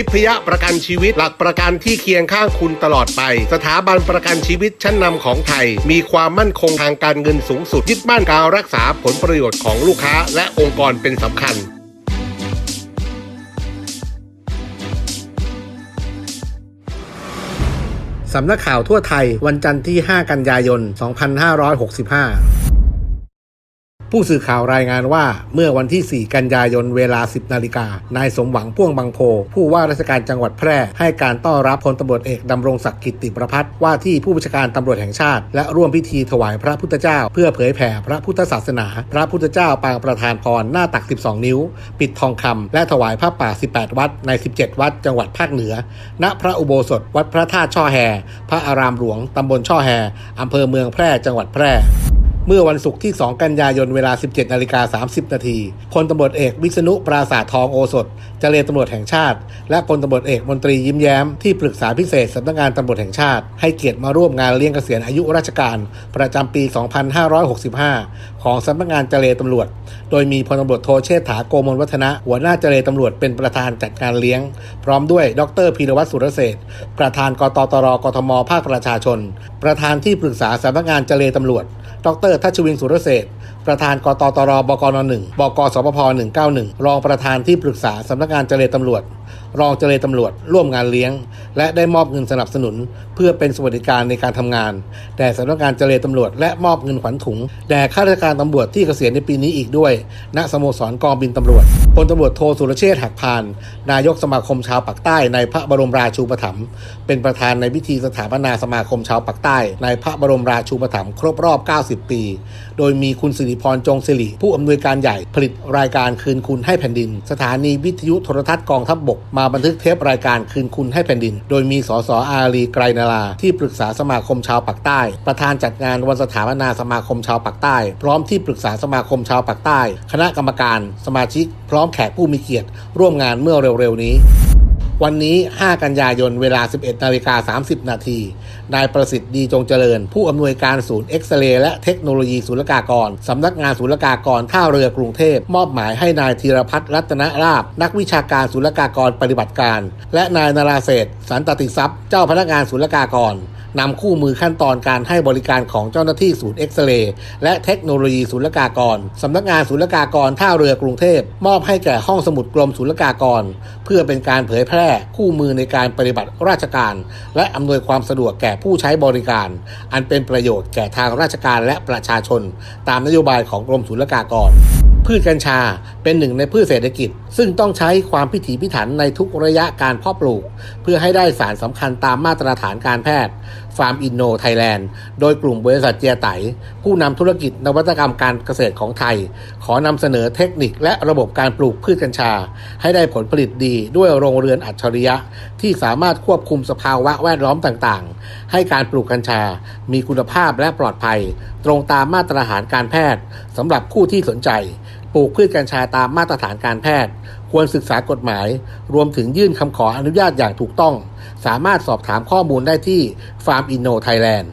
ิพยประกันชีวิตหลักประกันที่เคียงข้างคุณตลอดไป สถาบันประกันชีวิตชั้นนำของไทย มีความมั่นคงทางการเงินสูงสุดยึดมั่นการรักษาผลประโยชน์ของลูกค้าและองค์กรเป็นสำคัญสำนักข่าวทั่วไทยวันจันทร์ที่ 5 กันยายน 2565 ผู้สื่อข่าวรายงานว่าเมื่อวันที่ 4 กันยายนเวลา 10 นาฬิกา นายสมหวังพ่วงบางโพ ผู้ว่าราชการจังหวัดแพร่ ให้การต้อนรับพลตำรวจเอกดำรงศักดิ์กิติประพัฒน์ว่าที่ผู้บัญชาการตำรวจแห่งชาติ และร่วมพิธีถวายพระพุทธเจ้า เพื่อเผยแผ่พระพุทธศาสนา พระพุทธเจ้าปางประธานพรหน้าตัก 12 นิ้ว ปิดทองคำและถวายผ้าป่า 18 วัดใน 17 วัด จังหวัดภาคเหนือ ณพระอุโบสถ วัดพระธาตุช่อแฮพระอารามหลวงตำบลช่อแฮอำเภอเมืองแพร่จังหวัดแพร่ เมื่อวันศุกร์ที่ 2 กันยายนเวลา 17นาฬิกา30 นาทีพลตำรวจเอกวิษณุปราศาสทองโอสถเจรตำรวจแห่งชาติ และพลตำรวจเอกมนตรียิ้มแย้มที่ปรึกษาพิเศษสำนักงานตำรวจแห่งชาติ ให้เกียรติมาร่วมงานเลี้ยงเกษียณอายุราชการ ประจำปี 2565 ของสำนักงานเจรตำรวจ โดยมีพลตำรวจโทเชษฐาโกมลวัฒนะหัวหน้าเจรตำรวจเป็นประธานจัดงานเลี้ยง พร้อมด้วย ดรพีรวัตรสุรเศรษฐ์ประธานกตตรกทมภาคประชาชน ประธานที่ปรึกษาสำนักงานเจรตำรวจ ดรทัชวินสุรเศษประธานกตตรบกนหนึ่งบกสปพ191 รองประธานที่ปรึกษาสำนักงานเจรตำรวจ รองเจรตำรวจ ร่วมงานเลี้ยง และได้มอบเงินสนับสนุน เพื่อเป็นสวัสดิการในการทำงาน แด่สำนักงานเจรตำรวจ และมอบเงินขวัญถุง แด่ข้าราชการตำรวจที่เกษียณในปีนี้อีกด้วย ณสโมสรกองบินตำรวจ ลตำรวจโทสุรเชษฐ์หักพาน นายกสมาคมชาวปากใต้ในพระบรมราชูปถัมภ์เป็นประธานในพิธีสถาปนาสมาคมชาวปากใต้ ในพระบรมราชูปถัมภ์ครบรอบ 90 ปี โดยมีคุณสิริพรจงสิริ ผู้อำนวยการใหญ่ผลิตรายการคืนคุณให้แผ่นดิน สถานีวิทยุโทรทัศน์กองทัพบบกมาบันทึกเทปรายการคืนคุณให้แผ่นดิน โดยมีสสอารีไกรนาราที่ปรึกษาสมาคมชาวปากใต้ ประธานจัดงานวันสถาปนาสมาคมชาวปากใต้ พร้อมที่ปรึกษาสมาคมชาวปากใต้ คณะกรรมการ สมาชิก พร้อมแขกผู้มีเกียรติร่วมงานเมื่อเร็วๆนี้ วันนี้ 5 กันยายน เวลา 11นาฬิกา30 นาที นายประสิทธิ์ดีจงเจริญ ผู้อำนวยการศูนย์เอ็กซเรย์และเทคโนโลยีศุลกากร สำนักงานศุลกากรท่าเรือกรุงเทพ มอบหมายให้นายธีรพัฒน์รัตนราบ นักวิชาการศุลกากรปฏิบัติการ และนายนาราเศษสันตติทรัพย์ เจ้าพนักงานศุลกากร นำคู่มือขั้นตอนการให้บริการของเจ้าหน้าที่ศูนย์เอ็กซเรย์และเทคโนโลยีศุลกากรสำนักงานศุลกากรท่าเรือกรุงเทพ มอบให้แก่ห้องสมุดกรมศุลกากร เพื่อเป็นการเผยแพร่คู่มือในการปฏิบัติราชการ และอำนวยความสะดวกแก่ผู้ใช้บริการ อันเป็นประโยชน์แก่ทางราชการและประชาชน ตามนโยบายของกรมศุลกากร พืชกัญชาเป็นหนึ่งในพืชเศรษฐกิจ ซึ่งต้องใช้ความพิถีพิถันในทุกระยะการเพาะปลูก เพื่อให้ได้สารสำคัญตามมาตรฐานการแพทย์ฟาร์มอินโนไทยแลนด์ โดยกลุ่มบริษัทเจียไต ผู้นำธุรกิจนวัตกรรมการเกษตรของไทย ขอนำเสนอเทคนิคและระบบการปลูกพืชกัญชา ให้ได้ผลผลิตดีด้วยโรงเรือนอัจฉริยะ ที่สามารถควบคุมสภาวะแวดล้อมต่างๆ ให้การปลูกกัญชา มีคุณภาพและปลอดภัย ตรงตามมาตรฐานการแพทย์สำหรับผู้ที่สนใจ ปลูกพืชกัญชาตามมาตรฐานการแพทย์ ควรศึกษากฎหมาย รวมถึงยื่นคำขออนุญาตอย่างถูกต้อง สามารถสอบถามข้อมูลได้ที่ฟาร์มอินโนไทยแลนด์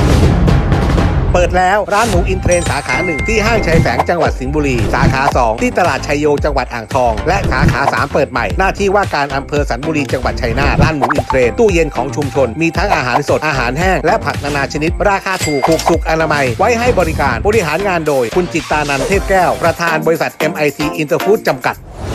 เปิดแล้วร้านหมูอินเทรนสาขาหนึ่งที่ห้างชัยแสงจังหวัดสิงห์บุรี สาขา 2 ที่ตลาดชัยโยจังหวัดอ่างทอง และสาขา 3 เปิดใหม่หน้าที่ว่าการอำเภอสันบุรีจังหวัดชัยนาทร้านหมูอินเทรนตู้เย็นของชุมชน มีทั้งอาหารสดอาหารแห้ง และผักนานาชนิด ราคาถูกถูกสุขอนามัย ไว้ให้บริการบริหารงานโดย คุณจิตตานันเทพแก้วประธานบริษัท MIT Interfood จำกัด